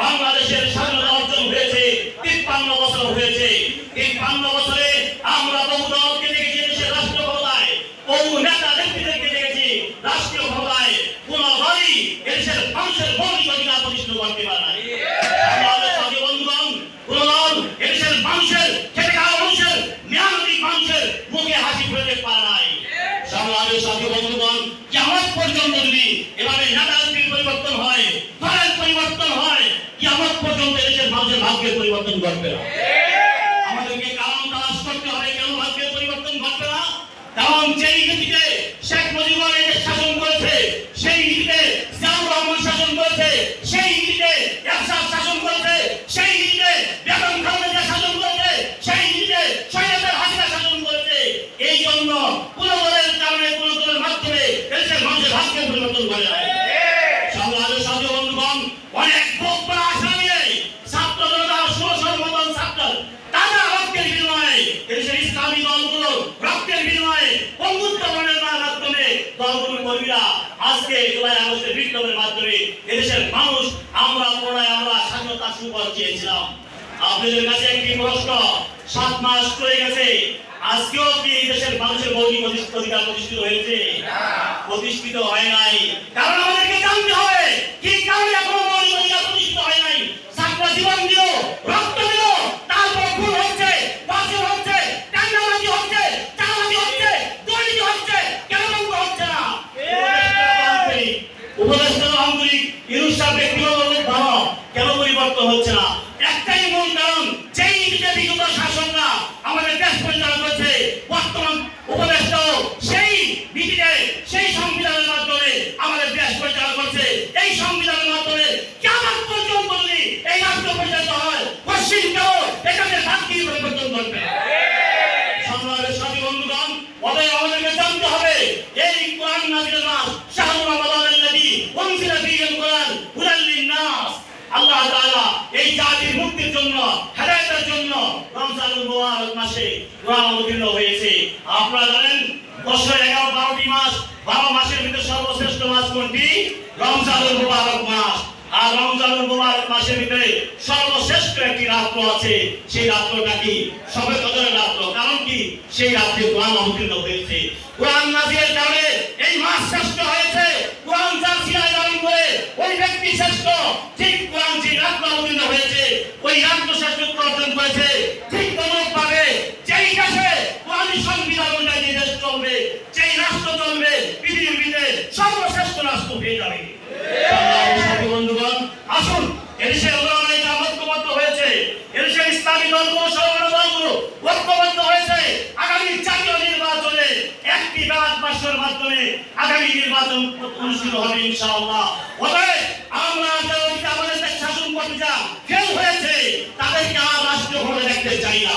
বাংলাদেশের স্বাধীনতা অর্জন হয়েছে, তিপ্পান্ন বছর হয়েছে। তিপ্পান্ন বছরে আমরা বহু দলকে দেখেছি দেশের রাষ্ট্রীয় ক্ষমতায়, বহু নেতা নেত্রীদেরকে দেখেছি রাষ্ট্রীয় ক্ষমতায়। কোন দলই এদেশের মানুষের মৌলিক অধিকার প্রতিষ্ঠিত করতে পারে না আমাদের সাথে বন্ধুগণ কোন দল এদেশের মানুষের খেটে খাওয়া মানুষের মেয়াদি মানুষের মুখে হাসি ফেলতে পারে নাই সমাজের সাথে বন্ধুগণ কেমন পর্যন্ত যদি এভাবে হেদায়তের পরিবর্তন হয় দলের পরিবর্তন হয় কিয়ামত পর্যন্ত দেশের মানুষের ভাগ্যের পরিবর্তন ঘটবে না। আমাদেরকে কারণ তালাশ করতে হবে কেন ভাগ্যের পরিবর্তন ঘটবে না? কারণ যেই নীতিতে আজকে জুলাই আগস্টের বিপ্লবের মাধ্যমে এদেশের মানুষ আমরা পুনরায় আমরা স্বাধীনতা সুফল চেয়েছিলাম। আপনাদের কাছে একটি প্রশ্ন, সাত মাস চলে গেছে, আজকেও কি এই দেশের মানুষের মৌলিক অধিকার প্রতিষ্ঠিত হয়েছে? প্রতিষ্ঠিত হয় নাই। কারণ আমাদেরকে জানতে হবে উপদেষ্টা আন্তরিক সেই নীতিতে সেই সংবিধানের মাধ্যমে আমাদের দেশ পরিচালনা করছে। এই সংবিধানের মাধ্যমে কেমন পর্যন্ত এই রাষ্ট্র পরিচালিত হয় পশ্চিম এখানে পরিবর্তন করবে সংগ্রামের সাথী বন্ধুগণ অতএব আমাদেরকে জানতে হবে এই কোরআন নাজিলের মাস শাহরুল রমাদানের নবী উনজিলা ফীহিল কোরআন হুদাল লিন-নাস আল্লাহ তাআলা এই জাতির মুক্তির জন্য হেদায়েতের জন্য রমজানুল মুবারক মাসে কোরআন অবতীর্ণ হয়েছে। আপনারা জানেন বছরে এগারো বারোটি মাস, বারো মাসের ভিতরে সর্বশ্রেষ্ঠ মাস কোনটি? রমজানুল মুবারক মাস। আর রমজানুল মুবারক মাসের ভিতরে সর্বশ্রেষ্ঠ একটি রাত্র আছে। সেই রাত্রটা কি? সবে কদরের রাত্র। কারণ কি? সেই রাত্রে কোরআন অবতীর্ণ হয়েছে। কোরআন নাজিলের কারণে এই মাস শ্রেষ্ঠ হয়েছে। কোরআন যার ধারণ করে ওই ব্যক্তি শ্রেষ্ঠ। ঠিক কোরআন যে রাত্র অবতীর্ণ হয়েছে, ওই রাত্র শ্রেষ্ঠত্ব অর্জন করেছে। সর্বশ্রেষ্ঠ রাষ্ট্র হয়ে যাবে বন্ধুগণ, আসুন হয়েছে। আগামী জাতীয় নির্বাচনে একটি ব্যালট বাক্সের মাধ্যমে আগামী নির্বাচন অনুষ্ঠিত হবে ইনশাআল্লাহ। অতএব আমরা যারা অতীতে আমাদের দেশ শাসন করতে যা ফেল হয়েছে তাদেরকে আর রাষ্ট্রীয় ভাবে দেখতে চাই না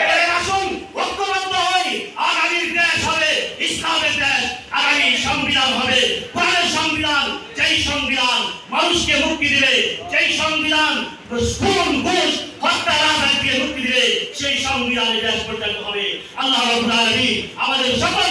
অতএব আসুন ঐক্যবদ্ধ হই আগামী দেশ হবে ইসলামের দেশ আগামী সংবিধান হবে কোরআনের সংবিধান যেই সংবিধান মানুষকে মুক্তি দিবে, যেই সংবিধান খুন ঘুষ হত্যা রাজনীতিকে মুক্তি দিবে, সেই সংবিধানে দেশ পরিচালিত হবে। আল্লাহ আমাদের সকলকে